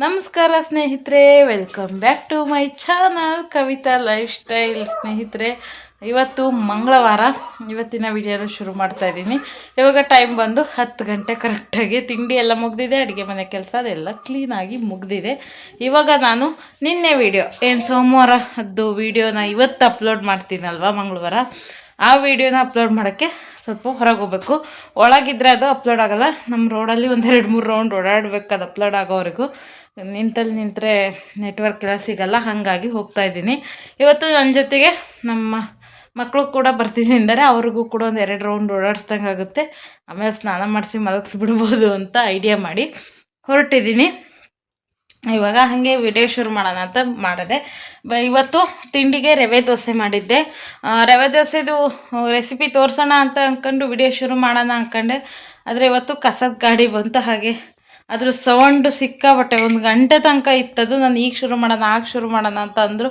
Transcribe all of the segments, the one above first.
ನಮಸ್ಕಾರ ಸ್ನೇಹಿತರೆ welcome back to my channel Kavitha lifestyle ಸ್ನೇಹಿತರೆ, ಇವತ್ತು ಮಂಗಳವಾರ, ಇವತ್ತಿನ ವಿಡಿಯೋನ ಶುರು ಮಾಡ್ತಾ ಇದ್ದೀನಿ. ಇವಾಗ ಟೈಮ್ ಬಂದು ಹತ್ತು ಗಂಟೆ ಕರೆಕ್ಟಾಗಿ ತಿಂಡಿ ಎಲ್ಲ ಮುಗ್ದಿದೆ, ಅಡುಗೆ ಮನೆ ಕೆಲಸ ಅದೆಲ್ಲ ಕ್ಲೀನಾಗಿ ಮುಗ್ದಿದೆ. ಇವಾಗ ನಾನು ನಿನ್ನೆ ವಿಡಿಯೋ ಏನು ಸೋಮವಾರದ್ದು ವೀಡಿಯೋನ ಇವತ್ತು ಅಪ್ಲೋಡ್ ಮಾಡ್ತೀನಲ್ವ ಮಂಗಳವಾರ? ಆ ವಿಡಿಯೋನ ಅಪ್ಲೋಡ್ ಮಾಡೋಕ್ಕೆ ಸ್ವಲ್ಪ ಹೊರಗೆ ಹೋಗ್ಬೇಕು. ಒಳಗಿದ್ರೆ ಅದು ಅಪ್ಲೋಡ್ ಆಗೋಲ್ಲ. ನಮ್ಮ ರೋಡಲ್ಲಿ ಒಂದು ಎರಡು ಮೂರು ರೌಂಡ್ ಓಡಾಡಬೇಕು ಅದು ಅಪ್ಲೋಡ್ ಆಗೋವರೆಗೂ ನಿಂತಲ್ಲಿ ನಿಂತರೆ ನೆಟ್ವರ್ಕ್ ಎಲ್ಲ ಸಿಗಲ್ಲ. ಹಾಗಾಗಿ ಹೋಗ್ತಾ ಇದ್ದೀನಿ. ಇವತ್ತು ನನ್ನ ಜೊತೆಗೆ ನಮ್ಮ ಮಕ್ಕಳು ಕೂಡ ಬರ್ತಿದ್ದೀನಿ ಅಂದರೆ ಅವ್ರಿಗೂ ಕೂಡ ಒಂದು ಎರಡು ರೌಂಡ್ ಓಡಾಡಿಸ್ದಂಗೆ ಆಗುತ್ತೆ ಆಮೇಲೆ ಸ್ನಾನ ಮಾಡಿಸಿ ಮಲಗಿಸ್ಬಿಡ್ಬೋದು ಅಂತ ಐಡಿಯಾ ಮಾಡಿ ಹೊರಟಿದ್ದೀನಿ. ಇವಾಗ ಹಾಗೆ ವಿಡಿಯೋ ಶುರು ಮಾಡೋಣ ಅಂತ ಮಾಡಿದೆ. ಬ, ಇವತ್ತು ತಿಂಡಿಗೆ ರವೆ ದೋಸೆ ಮಾಡಿದ್ದೆ. ರವೆ ದೋಸೆದು ರೆಸಿಪಿ ತೋರಿಸೋಣ ಅಂತ ಅಂದ್ಕೊಂಡು ವಿಡಿಯೋ ಶುರು ಮಾಡೋಣ ಅಂದ್ಕೊಂಡೆ ಆದರೆ ಇವತ್ತು ಕಸದ ಗಾಡಿ ಬಂತು ಹಾಗೆ. ಅದ್ರ ಸೌಂಡು ಸಿಕ್ಕಾಬಟ್ಟೆ ಒಂದು ಗಂಟೆ ತನಕ ಇತ್ತದು. ನಾನು ಈಗ ಶುರು ಮಾಡೋಣ, ಆಗ ಶುರು ಮಾಡೋಣ ಅಂತ ಅಂದರು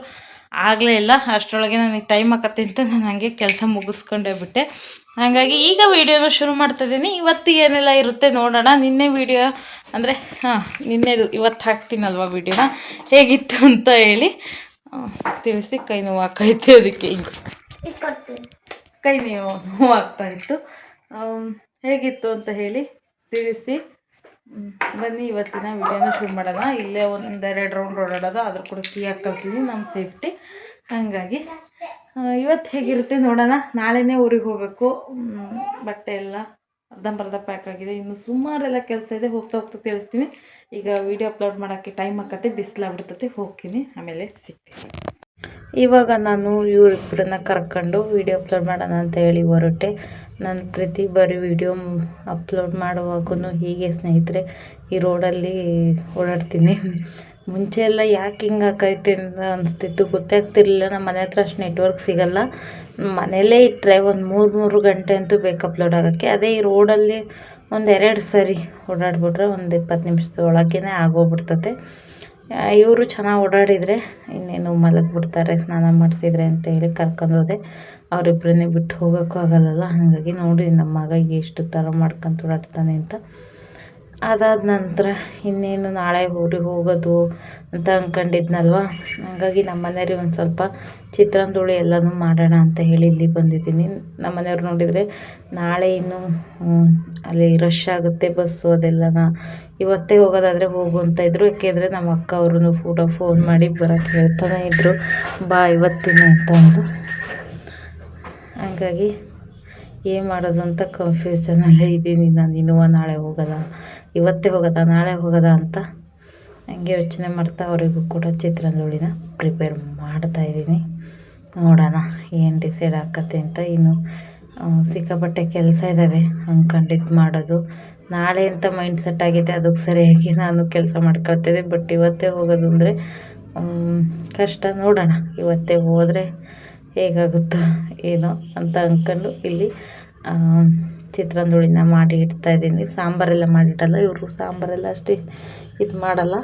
ಆಗಲೇ ಇಲ್ಲ. ಅಷ್ಟರೊಳಗೆ ನನಗೆ ಟೈಮ್ ಆಕತ್ತೆ ಅಂತ ನಾನು ಹಾಗೆ ಕೆಲಸ ಮುಗಿಸ್ಕೊಂಡೇ ಬಿಟ್ಟೆ. ಹಾಗಾಗಿ ಈಗ ವೀಡಿಯೋನ ಶುರು ಮಾಡ್ತಾ ಇದ್ದೀನಿ ಇವತ್ತು ಏನೆಲ್ಲ ಇರುತ್ತೆ ನೋಡೋಣ. ನಿನ್ನೆ ವೀಡಿಯೋ ಅಂದರೆ ಹಾಂ ನಿನ್ನೆದು ಇವತ್ತು ಹಾಕ್ತೀನಲ್ವ ವೀಡಿಯೋನ? ಹೇಗಿತ್ತು ಅಂತ ಹೇಳಿ ತಿಳಿಸಿ ಕೈ ನೋವು ಹಾಕೈತೆ ಅದಕ್ಕೆ. ಹಿಂಗೆ ಕೈ ನೀವು ನೋವು ಆಗ್ತಾ ಇತ್ತು ಹೇಗಿತ್ತು ಅಂತ ಹೇಳಿ ತಿಳಿಸಿ. ಬನ್ನಿ ಇವತ್ತಿನ ವಿಡಿಯೋನ ಶುರು ಮಾಡೋಣ. ಇಲ್ಲೇ ಒಂದೆರಡು ರೌಂಡ್ ಓಡಾಡೋದು ಅದ್ರ ಕೂಡ ಕೀ ಹಾಕೊಳ್ತೀನಿ ನಮ್ಮ ಸೇಫ್ಟಿ ಹಾಗಾಗಿ ಇವತ್ತು ಹೇಗಿರುತ್ತೆ ನೋಡೋಣ. ನಾಳೆನೇ ಊರಿಗೆ ಹೋಗಬೇಕು. ಬಟ್ಟೆ ಎಲ್ಲ ಅರ್ಧಂಬರ್ಧ ಪ್ಯಾಕ್ ಆಗಿದೆ. ಇನ್ನು ಸುಮಾರೆಲ್ಲ ಕೆಲಸ ಇದೆ. ಹೋಗ್ತಾ ಹೋಗ್ತಾ ತಿಳಿಸ್ತೀನಿ. ಈಗ ವಿಡಿಯೋ ಅಪ್ಲೋಡ್ ಮಾಡೋಕ್ಕೆ ಟೈಮ್ ಆಕತ್ತೆ. ಬಿಸಿಲಾಗ್ಬಿಡ್ತೈತೆ. ಹೋಗ್ತೀನಿ. ಆಮೇಲೆ ಸಿಗ್ತೀನಿ. ಇವಾಗ ನಾನು ಇವರಿಬ್ಬರನ್ನ ಕರ್ಕೊಂಡು ವಿಡಿಯೋ ಅಪ್ಲೋಡ್ ಮಾಡೋಣ ಅಂತ ಹೇಳಿ ಹೊರಟೆ. ನಾನು ಪ್ರತಿ ಬಾರಿ ವಿಡಿಯೋ ಅಪ್ಲೋಡ್ ಮಾಡುವಾಗೂ ಹೀಗೆ ಸ್ನೇಹಿತರೆ, ಈ ರೋಡಲ್ಲಿ ಓಡಾಡ್ತೀನಿ. ಮುಂಚೆ ಎಲ್ಲ ಯಾಕೆ ಹಿಂಗೆ ಅಂತ ಅನಿಸ್ತಿತ್ತು. ಗೊತ್ತಾಗ್ತಿರ್ಲಿಲ್ಲ. ನಮ್ಮ ಮನೆ ಹತ್ರ ಅಷ್ಟು ನೆಟ್ವರ್ಕ್ ಸಿಗಲ್ಲ. ಮನೆಯಲ್ಲೇ ಇಟ್ಟರೆ ಒಂದು ಮೂರು ಮೂರು ಗಂಟೆ ಅಂತೂ ಬೇಕು ಅಪ್ಲೋಡ್ ಆಗೋಕ್ಕೆ. ಅದೇ ಈ ರೋಡಲ್ಲಿ ಒಂದು ಎರಡು ಸರಿ ಓಡಾಡ್ಬಿಟ್ರೆ ಒಂದು ಇಪ್ಪತ್ತು ನಿಮಿಷದ ಒಳಗೇ ಆಗೋಗ್ಬಿಡ್ತತೆ. ಇವರು ಚೆನ್ನಾಗಿ ಓಡಾಡಿದರೆ ಇನ್ನೇನು ಮಲಗಿಬಿಡ್ತಾರೆ, ಸ್ನಾನ ಮಾಡಿಸಿದ್ರೆ ಅಂತ ಹೇಳಿ ಕರ್ಕೊಂಡೋದೆ ಅವರಿಬ್ಬರನ್ನೇ ಬಿಟ್ಟು ಹೋಗೋಕ್ಕೂ ಆಗಲ್ಲಲ್ಲ. ಹಾಗಾಗಿ ನೋಡಿ, ನಮ್ಮ ಮಗ ಎಷ್ಟು ಥರ ಮಾಡ್ಕೊಂಡು ಓಡಾಡ್ತಾನೆ ಅಂತ. ಅದಾದ ನಂತರ ಇನ್ನೇನು ನಾಳೆ ಊರಿಗೆ ಹೋಗೋದು ಅಂತ ಅಂದ್ಕೊಂಡಿದ್ನಲ್ವ ಹಾಗಾಗಿ ನಮ್ಮ ಮನೆಯವ್ರಿಗೆ ಒಂದು ಸ್ವಲ್ಪ ಚಿತ್ರಾನ್ನದೋಳಿ ಎಲ್ಲನೂ ಮಾಡೋಣ ಅಂತ ಹೇಳಿ ಇಲ್ಲಿ ಬಂದಿದ್ದೀನಿ. ನಮ್ಮ ಮನೆಯವ್ರು ನೋಡಿದರೆ ನಾಳೆ ಇನ್ನೂ ಅಲ್ಲಿ ರಶ್ ಆಗುತ್ತೆ ಬಸ್ಸು ಅದೆಲ್ಲನ. ಇವತ್ತೇ ಹೋಗೋದಾದರೆ ಹೋಗು ಅಂತ ಇದ್ದರು ಯಾಕೆಂದರೆ ನಮ್ಮ ಅಕ್ಕ ಅವರು ಕೂಡ ಫೋನ್ ಮಾಡಿ ಬರೋಕ್ಕೆ ಹೇಳ್ತಾನೆ ಇದ್ದರು ಬಾ ಇವತ್ತಿನ ಅಂತ ಅಂದು. ಹಾಗಾಗಿ ಏನು ಮಾಡೋದು ಅಂತ ಕನ್ಫ್ಯೂಷನಲ್ಲೇ ಇದ್ದೀನಿ ನಾನು. ಇನ್ನೂ ನಾಳೆ ಹೋಗೋದ ಇವತ್ತೇ ಹೋಗೋದ, ನಾಳೆ ಹೋಗೋದ ಅಂತ ಹಂಗೆ ಯೋಚನೆ ಮಾಡ್ತಾ ಅವರಿಗೂ ಕೂಡ ಚಿತ್ರದೊಳಿನ ಪ್ರಿಪೇರ್ ಮಾಡ್ತಾ ಇದ್ದೀನಿ. ನೋಡೋಣ ಏನು ಡಿಸೈಡ್ ಆಕತ್ತೆ ಅಂತ. ಇನ್ನು ಸಿಕ್ಕಾಪಟ್ಟೆ ಕೆಲಸ ಇದ್ದಾವೆ ಅಂದ್ಕೊಂಡಿದ್ದು ಮಾಡೋದು. ನಾಳೆ ಅಂತ ಮೈಂಡ್ ಸೆಟ್ ಆಗಿದೆ ಅದಕ್ಕೆ ಸರಿಯಾಗಿ ನಾನು ಕೆಲಸ ಮಾಡ್ಕೊಳ್ತಿದ್ದೆ. ಬಟ್ ಇವತ್ತೇ ಹೋಗೋದು ಅಂದರೆ ಕಷ್ಟ. ನೋಡೋಣ. ಇವತ್ತೇ ಹೋದರೆ ಹೇಗಾಗುತ್ತೋ ಏನೋ ಅಂತ ಅಂದ್ಕೊಂಡು ಇಲ್ಲಿ ಆ, ಚಿತ್ರಾನ್ನೋಳಿನ ಮಾಡಿ ಇಡ್ತಾ ಇದ್ದೀನಿ ಸಾಂಬಾರೆಲ್ಲ ಮಾಡಿಟ್ಟಲ್ಲ ಇವರು ಸಾಂಬಾರೆಲ್ಲ ಅಷ್ಟೇ ಇದು ಮಾಡಲ್ಲ.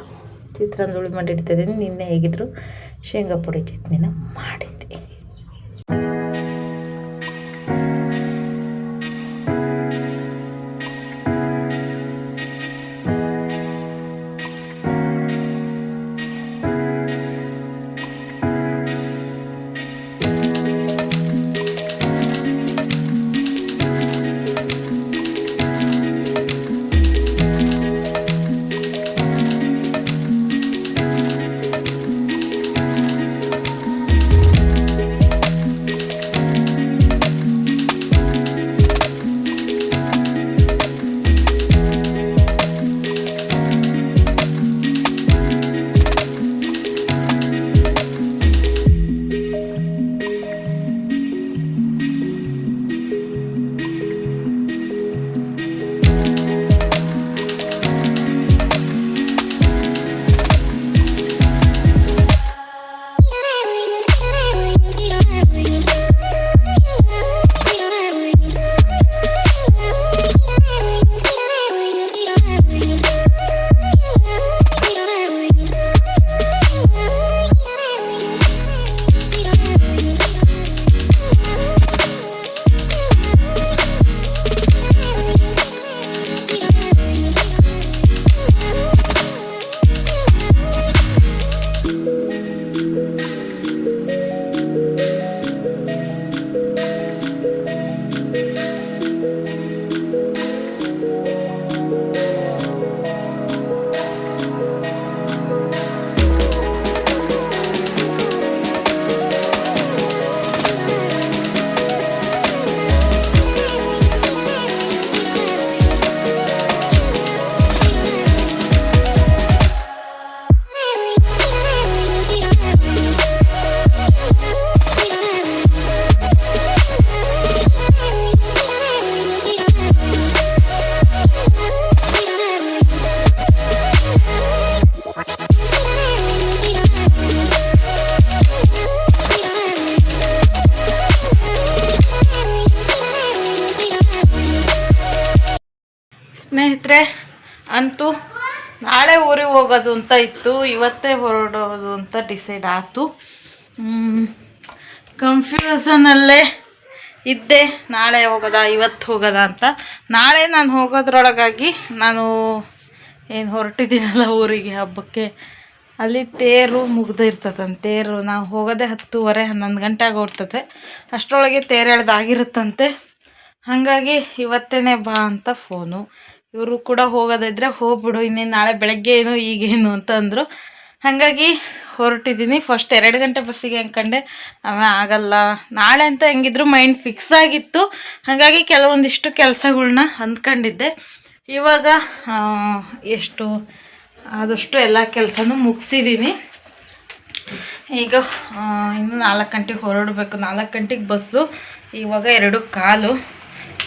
ಚಿತ್ರಾನ್ನೋಳಿ ಮಾಡಿ ಇಡ್ತಾ ಇದ್ದೀನಿ ನಿನ್ನೆ ಹೇಗಿದ್ರು ಶೇಂಗಾ ಪುಡಿ ಚಟ್ನಿನ ಮಾಡಿದ್ದೆ. ಹೋಗೋದು ಅಂತ ಇತ್ತು, ಇವತ್ತೇ ಹೊರಡೋದು ಅಂತ ಡಿಸೈಡ್ ಆಯಿತು. ಕನ್ಫ್ಯೂಸನಲ್ಲೇ ಇದ್ದೆ, ನಾಳೆ ಹೋಗೋದಾ, ಇವತ್ತು ಹೋಗೋದಾ ಅಂತ. ನಾಳೆ ನಾನು ಹೋಗೋದ್ರೊಳಗಾಗಿ ನಾನು ಏನು ಹೊರಟಿದ್ದೀನಲ್ಲ ಊರಿಗೆ, ಹಬ್ಬಕ್ಕೆ. ಅಲ್ಲಿ ತೇರು ಮುಗ್ದಿರ್ತದಂತೆ ತೇರು ನಾವು ಹೋಗೋದೆ ಹತ್ತುವರೆ, ಹನ್ನೊಂದು ಗಂಟೆ ಆಗೋರ್ತದೆ ಅಷ್ಟರೊಳಗೆ ತೇರು ಎಳ್ದಾಗಿರುತ್ತಂತೆ. ಹಾಗಾಗಿ ಇವತ್ತೇ ಬಾ ಅಂತ ಫೋನು ಇವರು ಕೂಡ ಹೋಗೋದಿದ್ರೆ ಹೋಗ್ಬಿಡು, ಇನ್ನೇನು ನಾಳೆ ಬೆಳಗ್ಗೆ ಏನು, ಈಗೇನು ಅಂತ ಅಂದರು. ಹಾಗಾಗಿ ಹೊರಟಿದ್ದೀನಿ. ಫಸ್ಟ್ ಎರಡು ಗಂಟೆ ಬಸ್ಸಿಗೆ ಅಂದ್ಕೊಂಡೆ ಆಮೇಲೆ ಆಗಲ್ಲ. ನಾಳೆ ಅಂತ ಹೆಂಗಿದ್ರು ಮೈಂಡ್ ಫಿಕ್ಸ್ ಆಗಿತ್ತು. ಹಾಗಾಗಿ ಕೆಲವೊಂದಿಷ್ಟು ಕೆಲಸಗಳನ್ನ ಅಂದ್ಕೊಂಡಿದ್ದೆ. ಇವಾಗ ಎಷ್ಟು, ಆದಷ್ಟು ಎಲ್ಲ ಕೆಲಸನೂ ಮುಗಿಸಿದ್ದೀನಿ ಈಗ ಇನ್ನು ನಾಲ್ಕು ಗಂಟೆಗೆ ಹೊರಡಬೇಕು. ನಾಲ್ಕು ಗಂಟೆಗೆ ಬಸ್ಸು. ಇವಾಗ ಎರಡು ಕಾಲು.